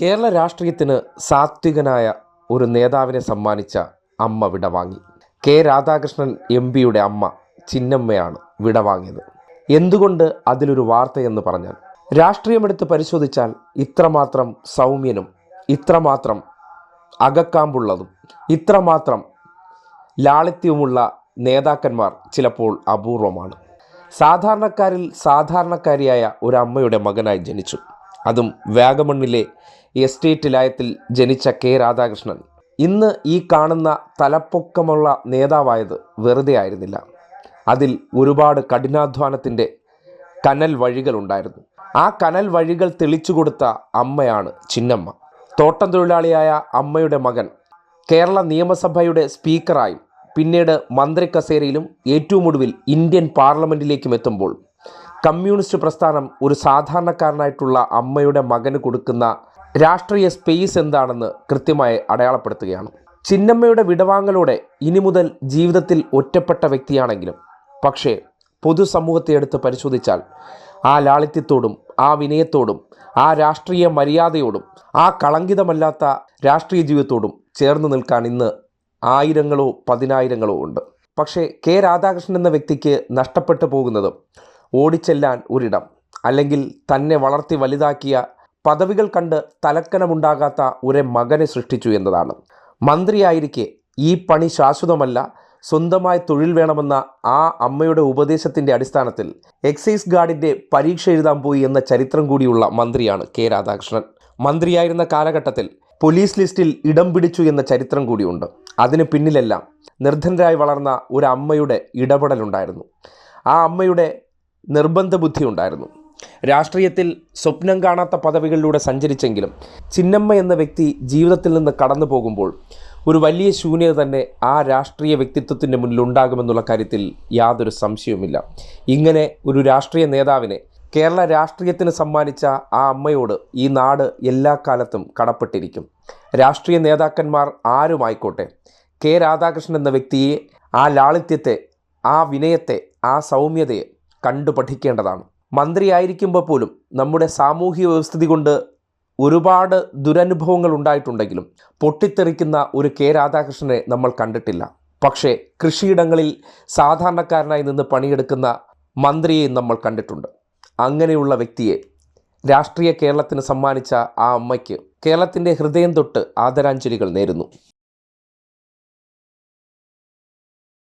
കേരള രാഷ്ട്രീയത്തിന് സാത്വികനായ ഒരു നേതാവിനെ സമ്മാനിച്ച അമ്മ വിടവാങ്ങി. കെ രാധാകൃഷ്ണൻ എം പിയുടെ അമ്മ ചിന്നമ്മയാണ് വിടവാങ്ങിയത്. എന്തുകൊണ്ട് അതിലൊരു വാർത്തയെന്ന് പറഞ്ഞാൽ രാഷ്ട്രീയമെടുത്ത് പരിശോധിച്ചാൽ ഇത്രമാത്രം സൗമ്യനും ഇത്രമാത്രം അകക്കാമ്പുള്ളതും ഇത്രമാത്രം ലാളിത്യവുമുള്ള നേതാക്കന്മാർ ചിലപ്പോൾ അപൂർവമാണ്. സാധാരണക്കാരിൽ സാധാരണക്കാരിയായ ഒരു അമ്മയുടെ മകനായി ജനിച്ചു. അതും വാഗമണ്ണിലെ എസ്റ്റേറ്റ് ലയത്തിൽ ജനിച്ച കെ രാധാകൃഷ്ണൻ. ഇന്ന് ഈ കാണുന്ന തലപ്പൊക്കമുള്ള നേതാവായത് വെറുതെ ആയിരുന്നില്ല. അതിൽ ഒരുപാട് കഠിനാധ്വാനത്തിന്റെ കനൽ വഴികളുണ്ടായിരുന്നു ആ കനൽ വഴികൾ തെളിച്ചു കൊടുത്ത അമ്മയാണ് ചിന്നമ്മ. തോട്ടം തൊഴിലാളിയായ അമ്മയുടെ മകൻ കേരള നിയമസഭയുടെ സ്പീക്കറായും പിന്നീട് മന്ത്രി കസേരയിലും ഏറ്റവും ഒടുവിൽ ഇന്ത്യൻ പാർലമെന്റിലേക്കും എത്തുമ്പോൾ കമ്മ്യൂണിസ്റ്റ് പ്രസ്ഥാനം ഒരു സാധാരണക്കാരനായിട്ടുള്ള അമ്മയുടെ മകന് കൊടുക്കുന്ന രാഷ്ട്രീയ സ്പേസ് എന്താണെന്ന് കൃത്യമായി അടയാളപ്പെടുത്തുകയാണ്. ചിന്നമ്മയുടെ വിടവാങ്ങലോടെ ഇനി മുതൽ ജീവിതത്തിൽ ഒറ്റപ്പെട്ട വ്യക്തിയാണെങ്കിലും പക്ഷേ പൊതുസമൂഹത്തെ എടുത്ത് പരിശോധിച്ചാൽ ആ ലാളിത്യത്തോടും ആ വിനയത്തോടും ആ രാഷ്ട്രീയ മര്യാദയോടും ആ കളങ്കിതമല്ലാത്ത രാഷ്ട്രീയ ജീവിതത്തോടും ചേർന്ന് നിൽക്കാൻ ഇന്ന് ആയിരങ്ങളോ പതിനായിരങ്ങളോ ഉണ്ട്. പക്ഷേ കെ രാധാകൃഷ്ണൻ എന്ന വ്യക്തിക്ക് നഷ്ടപ്പെട്ടു പോകുന്നത് ഓടിച്ചെല്ലാൻ ഒരിടം. അല്ലെങ്കിൽ തന്നെ വളർത്തി വലുതാക്കിയ പദവികൾ കണ്ട് തലക്കനമുണ്ടാകാത്ത ഒരു മകനെ സൃഷ്ടിച്ചു എന്നതാണ്. മന്ത്രിയായിരിക്കെ ഈ പണി ശാശ്വതമല്ല സ്വന്തമായി തൊഴിൽ വേണമെന്ന ആ അമ്മയുടെ ഉപദേശത്തിന്റെ അടിസ്ഥാനത്തിൽ എക്സൈസ് ഗാർഡിന്റെ പരീക്ഷ എഴുതാൻ പോയി എന്ന ചരിത്രം കൂടിയുള്ള മന്ത്രിയാണ് കെ രാധാകൃഷ്ണൻ. മന്ത്രിയായിരുന്ന കാലഘട്ടത്തിൽ പോലീസ് ലിസ്റ്റിൽ ഇടം പിടിച്ചു എന്ന ചരിത്രം കൂടിയുണ്ട്. അതിന് പിന്നിലെല്ലാം നിർധനരായി വളർന്ന ഒരു അമ്മയുടെ ഇടപെടലുണ്ടായിരുന്നു. ആ അമ്മയുടെ നിർബന്ധ ബുദ്ധി ഉണ്ടായിരുന്നു രാഷ്ട്രീയത്തിൽ സ്വപ്നം കാണാത്ത പദവികളിലൂടെ സഞ്ചരിച്ചെങ്കിലും ചിന്നമ്മ എന്ന വ്യക്തി ജീവിതത്തിൽ നിന്ന് കടന്നു പോകുമ്പോൾ ഒരു വലിയ ശൂന്യത തന്നെ ആ രാഷ്ട്രീയ വ്യക്തിത്വത്തിന്റെ മുന്നിൽ ഉണ്ടാകുമെന്നുള്ള കാര്യത്തിൽ യാതൊരു സംശയവുമില്ല. ഇങ്ങനെ ഒരു രാഷ്ട്രീയ നേതാവിനെ കേരള രാഷ്ട്രീയത്തിന് സമ്മാനിച്ച ആ അമ്മയോട് ഈ നാട് എല്ലാ കാലത്തും കടപ്പെട്ടിരിക്കും. രാഷ്ട്രീയ നേതാക്കന്മാർ ആരുമായിക്കോട്ടെ? കെ രാധാകൃഷ്ണൻ എന്ന വ്യക്തിയെ ആ ലാളിത്യത്തെ ആ വിനയത്തെ ആ സൗമ്യതയെ കണ്ടു പഠിക്കേണ്ടതാണ് മന്ത്രിയായിരിക്കുമ്പോൾ പോലും നമ്മുടെ സാമൂഹിക വ്യവസ്ഥിതി കൊണ്ട് ഒരുപാട് ദുരനുഭവങ്ങൾ ഉണ്ടായിട്ടുണ്ടെങ്കിലും പൊട്ടിത്തെറിക്കുന്ന ഒരു കെ രാധാകൃഷ്ണനെ നമ്മൾ കണ്ടിട്ടില്ല. പക്ഷേ കൃഷിയിടങ്ങളിൽ സാധാരണക്കാരനായി നിന്ന് പണിയെടുക്കുന്ന മന്ത്രിയെ നമ്മൾ കണ്ടിട്ടുണ്ട്. അങ്ങനെയുള്ള വ്യക്തിയെ രാഷ്ട്രീയ കേരളത്തിന് സമ്മാനിച്ച ആ അമ്മയ്ക്ക് കേരളത്തിന്റെ ഹൃദയം തൊട്ട് ആദരാഞ്ജലികൾ നേരുന്നു.